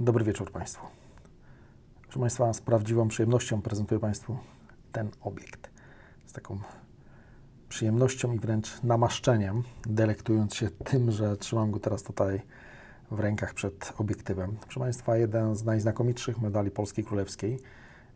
Dobry wieczór Państwu. Proszę Państwa, z prawdziwą przyjemnością prezentuję Państwu ten obiekt. Z taką przyjemnością i wręcz namaszczeniem, delektując się tym, że trzymam go teraz tutaj w rękach przed obiektywem. Proszę Państwa, jeden z najznakomitszych medali Polskiej Królewskiej,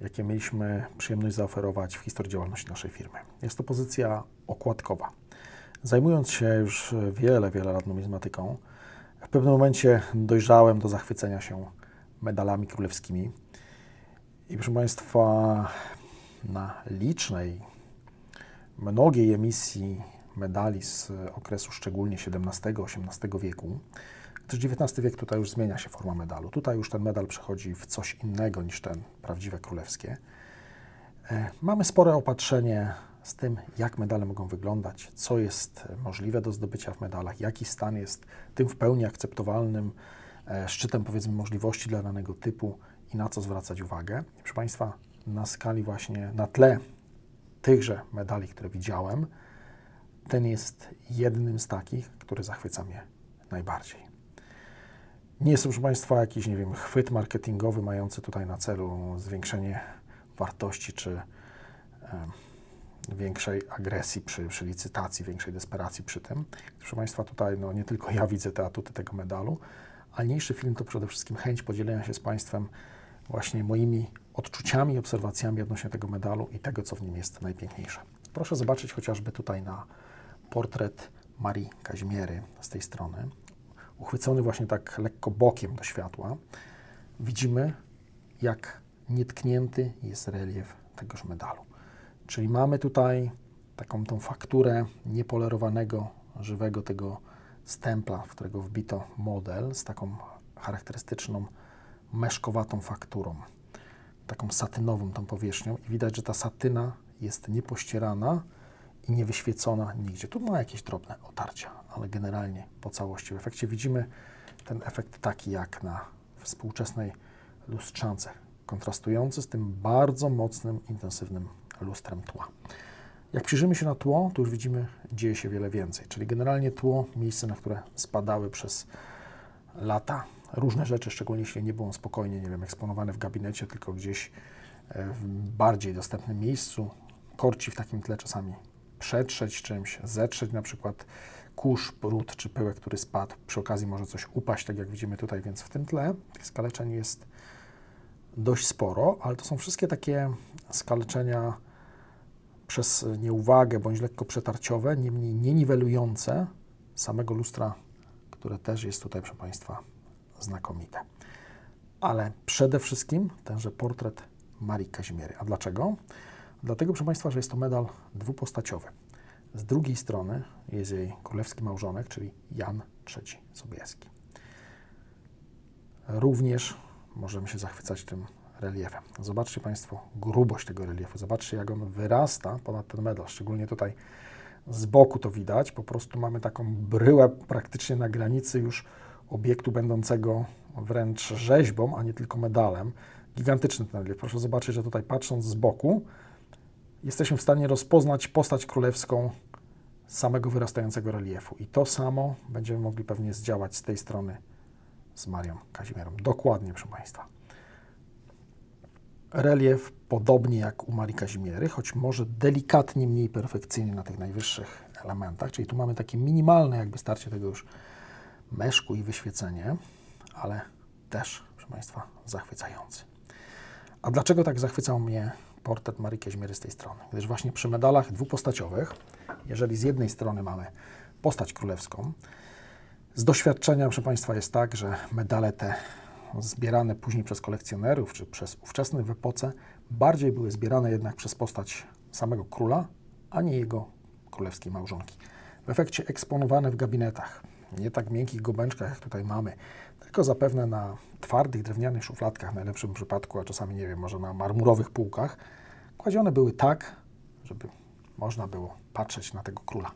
jakie mieliśmy przyjemność zaoferować w historii działalności naszej firmy. Jest to pozycja okładkowa. Zajmując się już wiele, wiele lat numizmatyką, w pewnym momencie dojrzałem do zachwycenia się medalami królewskimi. I proszę Państwa, na licznej, mnogiej emisji medali z okresu szczególnie XVII-XVIII wieku, gdyż XIX wiek tutaj już zmienia się forma medalu. Tutaj już ten medal przechodzi w coś innego niż ten prawdziwe królewskie. E, Mamy spore opatrzenie z tym, jak medale mogą wyglądać, co jest możliwe do zdobycia w medalach, jaki stan jest tym w pełni akceptowalnym e, szczytem, powiedzmy, możliwości dla danego typu i na co zwracać uwagę. Proszę Państwa, na skali właśnie, na tle tychże medali, które widziałem, ten jest jednym z takich, który zachwyca mnie najbardziej. Nie jest proszę Państwa, jakiś, nie wiem, chwyt marketingowy mający tutaj na celu zwiększenie wartości czy em, większej agresji przy, przy licytacji, większej desperacji przy tym. Proszę Państwa, tutaj no, nie tylko ja widzę te atuty tego medalu, ale niniejszy film to przede wszystkim chęć podzielenia się z Państwem właśnie moimi odczuciami i obserwacjami odnośnie tego medalu i tego, co w nim jest najpiękniejsze. Proszę zobaczyć chociażby tutaj na portret Marii Kazimiery z tej strony, uchwycony właśnie tak lekko bokiem do światła. Widzimy, jak nietknięty jest relief tegoż medalu. Czyli mamy tutaj taką tą fakturę niepolerowanego, żywego tego stempla, w którego wbito model z taką charakterystyczną meszkowatą fakturą, taką satynową tą powierzchnią i widać, że ta satyna jest niepościerana i niewyświecona nigdzie. Tu ma jakieś drobne otarcia, ale generalnie po całości. W efekcie widzimy ten efekt taki jak na współczesnej lustrzance, kontrastujący z tym bardzo mocnym, intensywnym lustrem tła. Jak przyjrzymy się na tło, to już widzimy, dzieje się wiele więcej. Czyli generalnie tło, miejsce, na które spadały przez lata różne rzeczy, szczególnie jeśli nie było spokojnie, nie wiem, eksponowane w gabinecie, tylko gdzieś e, w bardziej dostępnym miejscu. Korci w takim tle czasami przetrzeć czymś, zetrzeć na przykład kurz, brud czy pyłek, który spadł. Przy okazji może coś upaść, tak jak widzimy tutaj, więc w tym tle tych skaleczeń jest dość sporo, ale to są wszystkie takie skaleczenia przez nieuwagę bądź lekko przetarciowe, niemniej nie niwelujące samego lustra, które też jest tutaj, proszę Państwa, znakomite. Ale przede wszystkim tenże portret Marii Kazimiery. A dlaczego? Dlatego, proszę Państwa, że jest to medal dwupostaciowy. Z drugiej strony jest jej królewski małżonek, czyli Jan III Sobieski. Również możemy się zachwycać tym reliefem. Zobaczcie Państwo grubość tego reliefu. Zobaczcie, jak on wyrasta ponad ten medal. Szczególnie tutaj z boku to widać. Po prostu mamy taką bryłę praktycznie na granicy już obiektu będącego wręcz rzeźbą, a nie tylko medalem. Gigantyczny ten relief. Proszę zobaczyć, że tutaj patrząc z boku, jesteśmy w stanie rozpoznać postać królewską samego wyrastającego reliefu. I to samo będziemy mogli pewnie zdziałać z tej strony z Marią Kazimierą. Dokładnie, proszę Państwa. Relief podobnie jak u Marii Kazimiery, choć może delikatnie mniej perfekcyjny na tych najwyższych elementach, czyli tu mamy takie minimalne jakby starcie tego już meszku i wyświecenie, ale też, proszę Państwa, zachwycający. A dlaczego tak zachwycał mnie portret Marii Kazimiery z tej strony? Gdyż właśnie przy medalach dwupostaciowych, jeżeli z jednej strony mamy postać królewską, z doświadczenia, proszę Państwa, jest tak, że medale te zbierane później przez kolekcjonerów czy przez ówczesnych w epoce bardziej były zbierane jednak przez postać samego króla, a nie jego królewskiej małżonki. W efekcie eksponowane w gabinetach, nie tak miękkich gobęczkach, jak tutaj mamy, tylko zapewne na twardych, drewnianych szufladkach w najlepszym przypadku, a czasami, nie wiem, może na marmurowych półkach, kładzione były tak, żeby można było patrzeć na tego króla,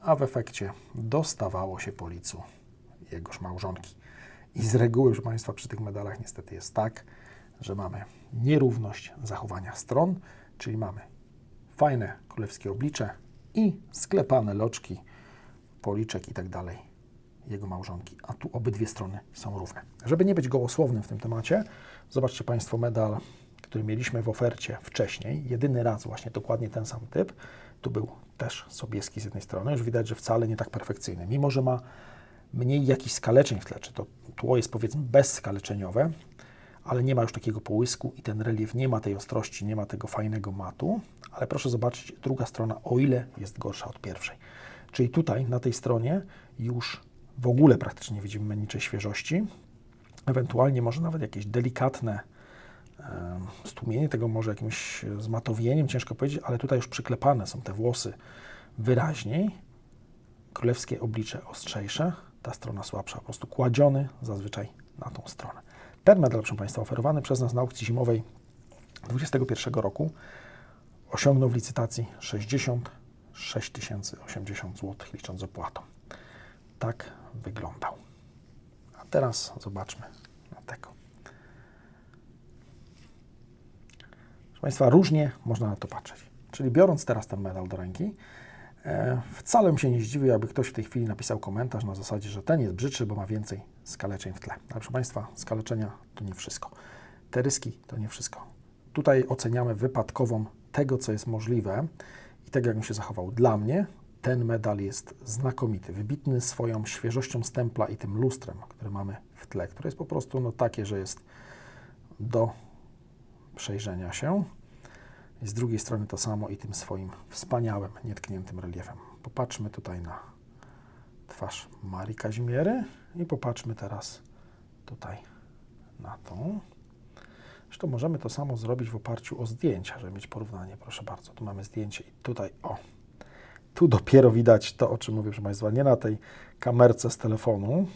a w efekcie dostawało się po licu jegoż małżonki. I z reguły, proszę Państwa, przy tych medalach niestety jest tak, że mamy nierówność zachowania stron, czyli mamy fajne królewskie oblicze i sklepane loczki, policzek i tak dalej jego małżonki, a tu obydwie strony są równe. Żeby nie być gołosłownym w tym temacie, zobaczcie Państwo medal, który mieliśmy w ofercie wcześniej, jedyny raz właśnie dokładnie ten sam typ. Tu był też Sobieski z jednej strony, już widać, że wcale nie tak perfekcyjny, mimo że ma mniej jakichś skaleczeń w tle, czy to tło jest powiedzmy bezskaleczeniowe, ale nie ma już takiego połysku i ten relief nie ma tej ostrości, nie ma tego fajnego matu, ale proszę zobaczyć, druga strona o ile jest gorsza od pierwszej. Czyli tutaj na tej stronie już w ogóle praktycznie nie widzimy niczej świeżości, ewentualnie może nawet jakieś delikatne stłumienie tego może jakimś zmatowieniem, ciężko powiedzieć, ale tutaj już przyklepane są te włosy wyraźniej. Królewskie oblicze ostrzejsze, ta strona słabsza, po prostu kładziony zazwyczaj na tą stronę. Ten medal, proszę Państwa, oferowany przez nas na aukcji zimowej 2021 roku osiągnął w licytacji 66 080 zł, licząc z opłatą. Tak wyglądał. A teraz zobaczmy na tego. Proszę Państwa, różnie można na to patrzeć. Czyli biorąc teraz ten medal do ręki, wcale bym się nie zdziwił, aby ktoś w tej chwili napisał komentarz na zasadzie, że ten jest brzydszy, bo ma więcej skaleczeń w tle. Ale proszę Państwa, skaleczenia to nie wszystko. Te ryski to nie wszystko. Tutaj oceniamy wypadkową tego, co jest możliwe i tego, jak on się zachował. Dla mnie ten medal jest znakomity, wybitny swoją świeżością stempla i tym lustrem, które mamy w tle, które jest po prostu no, takie, że jest do przejrzenia się. Z drugiej strony to samo i tym swoim wspaniałym, nietkniętym reliefem. Popatrzmy tutaj na twarz Marii Kazimiery i popatrzmy teraz tutaj na tą. Zresztą możemy to samo zrobić w oparciu o zdjęcia, żeby mieć porównanie. Proszę bardzo, tu mamy zdjęcie i tutaj, o, tu dopiero widać to, o czym mówię, proszę Państwa, nie na tej kamerce z telefonu,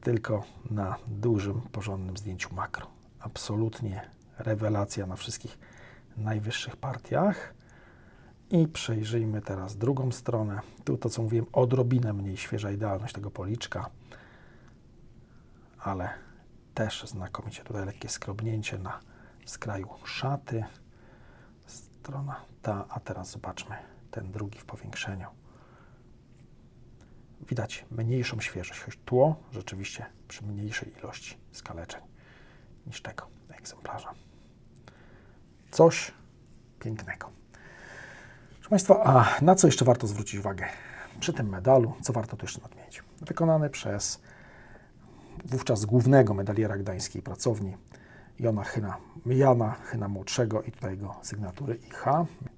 tylko na dużym, porządnym zdjęciu makro. Absolutnie rewelacja na wszystkich najwyższych partiach. I przejrzyjmy teraz drugą stronę. Tu to, co mówiłem, odrobinę mniej świeża idealność tego policzka, ale też znakomicie. Tutaj lekkie skrobnięcie na skraju szaty. Strona ta, a teraz zobaczmy ten drugi w powiększeniu. Widać mniejszą świeżość, choć tło rzeczywiście przy mniejszej ilości skaleczeń niż tego egzemplarza. Coś pięknego. Proszę Państwa, a na co jeszcze warto zwrócić uwagę? Przy tym medalu, co warto tu jeszcze nadmienić? Wykonany przez wówczas głównego medaliera gdańskiej pracowni Jana Chyna, Jana Chyna Młodszego i tutaj jego sygnatury IH.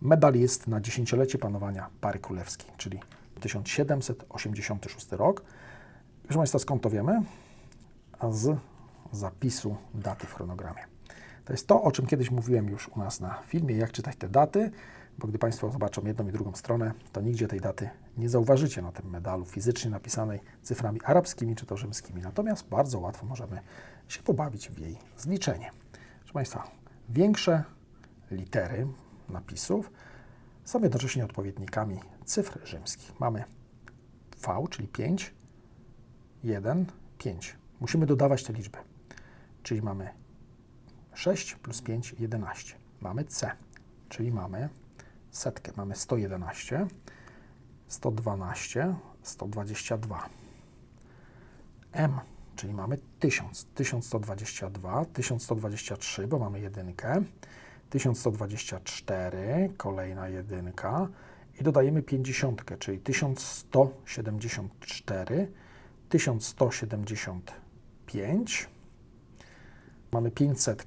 Medal jest na dziesięciolecie panowania pary królewskiej, czyli 1786 rok. Proszę Państwa, skąd to wiemy? Z zapisu daty w chronogramie. To jest to, o czym kiedyś mówiłem już u nas na filmie, jak czytać te daty, bo gdy Państwo zobaczą jedną i drugą stronę, to nigdzie tej daty nie zauważycie na tym medalu fizycznie napisanej cyframi arabskimi czy to rzymskimi. Natomiast bardzo łatwo możemy się pobawić w jej zliczenie. Proszę Państwa, większe litery napisów są jednocześnie odpowiednikami cyfr rzymskich. Mamy V, czyli 5, 1, 5. Musimy dodawać te liczby. Czyli mamy 6 plus 5, 11. Mamy C, czyli mamy setkę. Mamy 111, 112, 122. M, czyli mamy 1000, 1122, 1123, bo mamy jedynkę, 1124, kolejna jedynka i dodajemy 50, czyli 1174, 1175, mamy 500,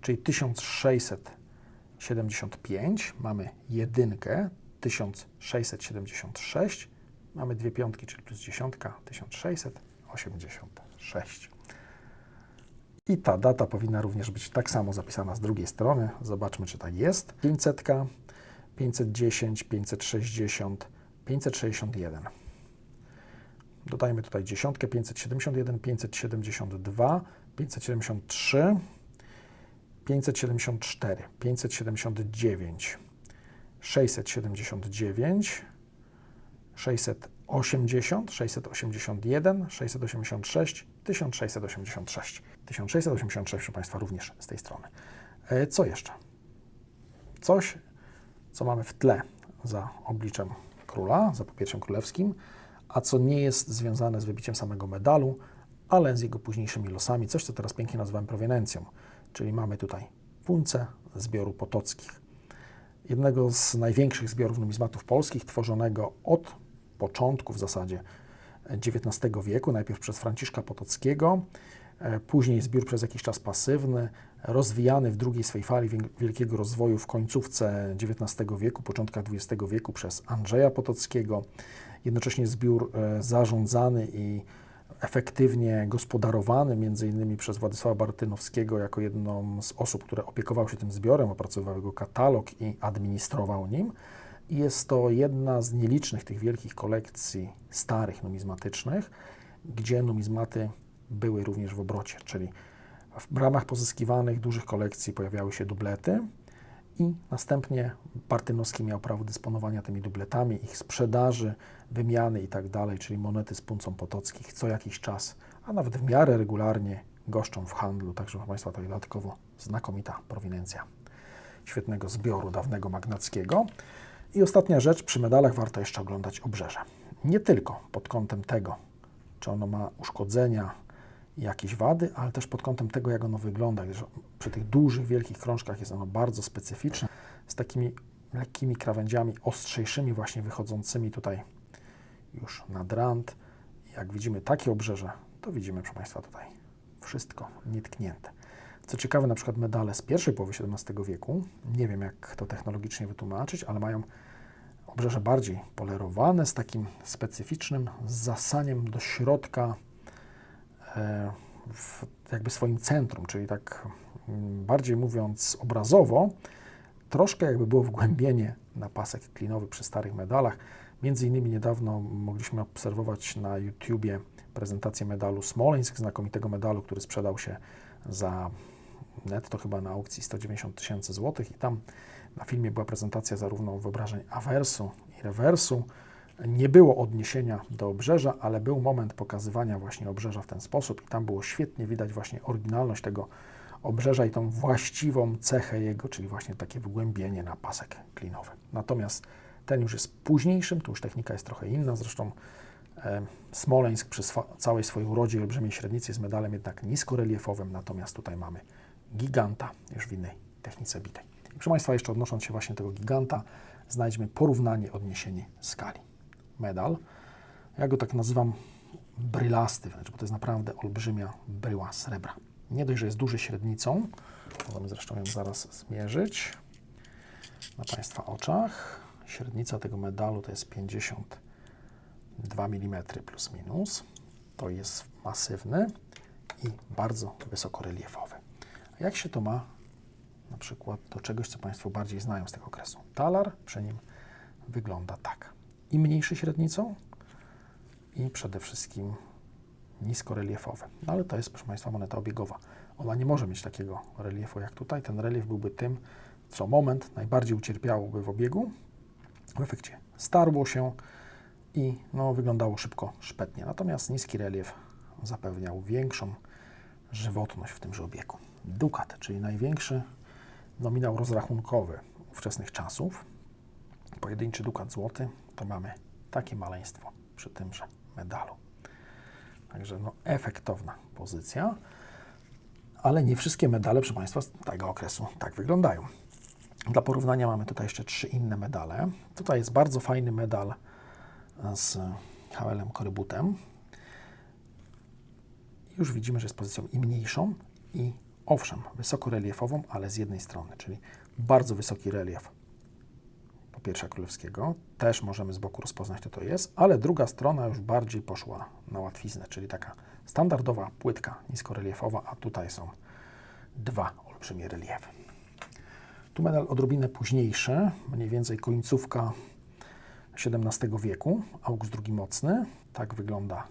czyli 1675, mamy jedynkę 1676, mamy dwie piątki, czyli plus dziesiątka 1686. I ta data powinna również być tak samo zapisana z drugiej strony. Zobaczmy, czy tak jest. 500, 510, 560, 561. Dodajmy tutaj dziesiątkę, 571, 572, 573, 574, 579, 679, 680, 681, 686, 1686. 1686, proszę Państwa, również z tej strony. E, Co jeszcze? Coś, co mamy w tle za obliczem króla, za popierciem królewskim, a co nie jest związane z wybiciem samego medalu, ale z jego późniejszymi losami, coś co teraz pięknie nazywam proweniencją. Czyli mamy tutaj punce zbioru potockich. Jednego z największych zbiorów numizmatów polskich, tworzonego od początku w zasadzie XIX wieku, najpierw przez Franciszka Potockiego, e, później zbiór przez jakiś czas pasywny, rozwijany w drugiej swej fali wielkiego rozwoju w końcówce XIX wieku, początkach XX wieku przez Andrzeja Potockiego, jednocześnie zbiór e, zarządzany i efektywnie gospodarowany, między innymi przez Władysława Bartynowskiego jako jedną z osób, które opiekowały się tym zbiorem, opracowywał jego katalog i administrował nim. I jest to jedna z nielicznych tych wielkich kolekcji starych numizmatycznych, gdzie numizmaty były również w obrocie, czyli w ramach pozyskiwanych dużych kolekcji pojawiały się dublety i następnie Bartynowski miał prawo dysponowania tymi dubletami, ich sprzedaży, wymiany i tak czyli monety z puncą potockich co jakiś czas, a nawet w miarę regularnie goszczą w handlu, także proszę Państwa to dodatkowo znakomita prowinencja świetnego zbioru dawnego magnackiego. I ostatnia rzecz, przy medalach warto jeszcze oglądać obrzeże. Nie tylko pod kątem tego, czy ono ma uszkodzenia, jakieś wady, ale też pod kątem tego, jak ono wygląda, gdyż przy tych dużych, wielkich krążkach jest ono bardzo specyficzne, z takimi lekkimi krawędziami, ostrzejszymi właśnie wychodzącymi tutaj już nad rand. Jak widzimy takie obrzeże, to widzimy, proszę Państwa, tutaj wszystko nietknięte. Co ciekawe, na przykład medale z pierwszej połowy XVII wieku, nie wiem jak to technologicznie wytłumaczyć, ale mają obrzeże bardziej polerowane, z takim specyficznym zasaniem do środka w jakby swoim centrum, czyli tak mm, bardziej mówiąc obrazowo, troszkę jakby było wgłębienie na pasek klinowy przy starych medalach. Między innymi niedawno mogliśmy obserwować na YouTubie prezentację medalu Smoleńsk, znakomitego medalu, który sprzedał się za netto chyba na aukcji 190 tysięcy złotych i tam na filmie była prezentacja zarówno wyobrażeń awersu i rewersu. Nie było odniesienia do obrzeża, ale był moment pokazywania właśnie obrzeża w ten sposób i tam było świetnie widać właśnie oryginalność tego obrzeża i tą właściwą cechę jego, czyli właśnie takie wgłębienie na pasek klinowy. Natomiast ten już jest późniejszym, tu już technika jest trochę inna, zresztą e, Smoleńsk przy swa- całej swojej urodzie i olbrzymiej średnicy jest medalem jednak niskoreliefowym, natomiast tutaj mamy giganta już w innej technice bitej. Proszę Państwa, jeszcze odnosząc się właśnie do tego giganta, znajdźmy porównanie, odniesienie skali. Medal, ja go tak nazywam brylasty wręcz, bo to jest naprawdę olbrzymia bryła srebra. Nie dość, że jest duży średnicą, możemy zresztą ją zaraz zmierzyć na Państwa oczach. Średnica tego medalu to jest 52 mm plus minus. To jest masywny i bardzo wysokoreliefowy. A jak się to ma na przykład do czegoś, co Państwo bardziej znają z tego okresu? Talar przy nim wygląda tak. I mniejszy średnicą, i przede wszystkim niskoreliefowy. No ale to jest, proszę Państwa, moneta obiegowa. Ona nie może mieć takiego reliefu jak tutaj. Ten relief byłby tym, co moment najbardziej ucierpiałoby w obiegu. W efekcie starło się i no, wyglądało szybko szpetnie. Natomiast niski relief zapewniał większą żywotność w tymże obiegu. Dukat, czyli największy nominał rozrachunkowy ówczesnych czasów, pojedynczy dukat złoty, to mamy takie maleństwo przy tymże medalu. Także no, efektowna pozycja, ale nie wszystkie medale, proszę Państwa, z tego okresu tak wyglądają. Dla porównania mamy tutaj jeszcze trzy inne medale. Tutaj jest bardzo fajny medal z Hawelem Korybutem. Już widzimy, że jest pozycją i mniejszą, i owszem, wysokoreliefową, ale z jednej strony, czyli bardzo wysoki relief Popiersza Królewskiego. Też możemy z boku rozpoznać, kto to jest, ale druga strona już bardziej poszła na łatwiznę, czyli taka standardowa płytka niskoreliefowa, a tutaj są dwa olbrzymie reliefy. Tu medal odrobinę późniejszy, mniej więcej końcówka XVII wieku, August II Mocny. Tak wygląda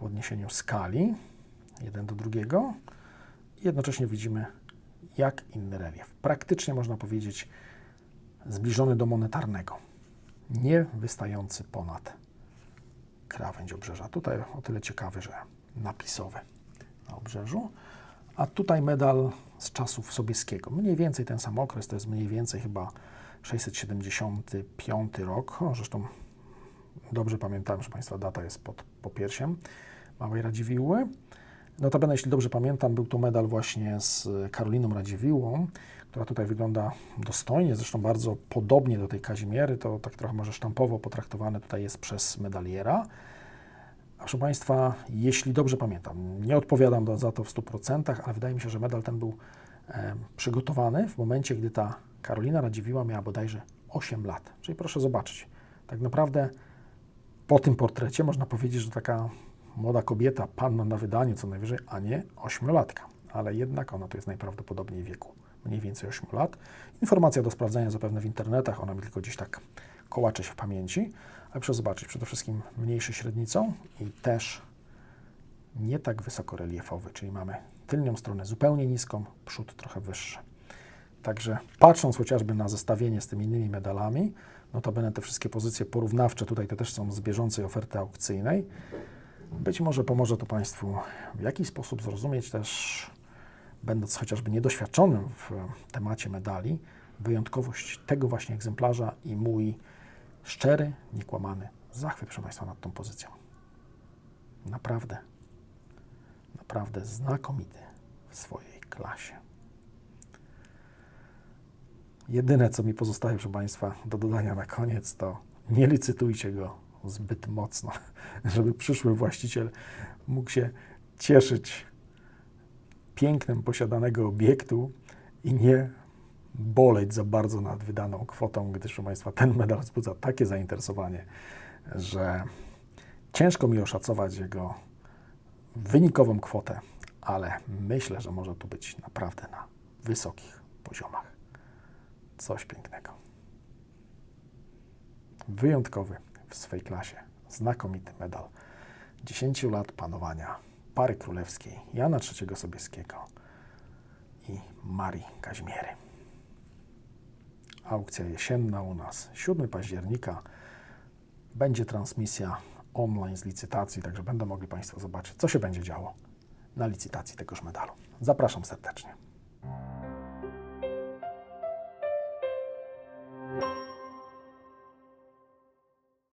w odniesieniu skali jeden do drugiego. Jednocześnie widzimy, jak inny relief. Praktycznie można powiedzieć zbliżony do monetarnego, nie wystający ponad krawędź obrzeża. Tutaj o tyle ciekawy, że napisowy na obrzeżu. A tutaj medal z czasów Sobieskiego. Mniej więcej ten sam okres, to jest mniej więcej chyba 675 rok. Zresztą Dobrze pamiętam, że Państwa data jest pod popiersiem Małej Radziwiłły. Notabene, jeśli dobrze pamiętam, był to medal właśnie z Karoliną Radziwiłłą, która tutaj wygląda dostojnie, zresztą bardzo podobnie do tej Kazimiery, to tak trochę może sztampowo potraktowane tutaj jest przez medaliera. A proszę Państwa, jeśli dobrze pamiętam, nie odpowiadam za to w 100%, ale wydaje mi się, że medal ten był e, przygotowany w momencie, gdy ta Karolina Radziwiłła miała bodajże 8 lat. Czyli proszę zobaczyć, tak naprawdę po tym portrecie można powiedzieć, że taka młoda kobieta, panna na wydaniu co najwyżej, a nie ośmiolatka. Ale jednak ona to jest najprawdopodobniej wieku mniej więcej 8 lat. Informacja do sprawdzenia zapewne w internetach, ona mi tylko gdzieś tak kołacze się w pamięci. Ale proszę zobaczyć, przede wszystkim mniejszy średnicą i też nie tak wysoko reliefowy, czyli mamy tylnią stronę zupełnie niską, przód trochę wyższy. Także patrząc chociażby na zestawienie z tymi innymi medalami, notabene te wszystkie pozycje porównawcze, tutaj te też są z bieżącej oferty aukcyjnej, być może pomoże to Państwu w jakiś sposób zrozumieć też, będąc chociażby niedoświadczonym w temacie medali, wyjątkowość tego właśnie egzemplarza i mój szczery, niekłamany zachwyt, proszę Państwa, nad tą pozycją. Naprawdę, naprawdę znakomity w swojej klasie. Jedyne, co mi pozostaje, proszę Państwa, do dodania na koniec, to nie licytujcie go zbyt mocno, żeby przyszły właściciel mógł się cieszyć pięknem posiadanego obiektu i nie boleć za bardzo nad wydaną kwotą, gdyż, proszę Państwa, ten medal wzbudza takie zainteresowanie, że ciężko mi oszacować jego wynikową kwotę, ale myślę, że może tu być naprawdę na wysokich poziomach. Coś pięknego. Wyjątkowy w swej klasie, znakomity medal 10 lat panowania pary królewskiej Jana III Sobieskiego i Marii Kazimiery. Aukcja jesienna u nas 7 października. Będzie transmisja online z licytacji, także będą mogli Państwo zobaczyć, co się będzie działo na licytacji tegoż medalu. Zapraszam serdecznie.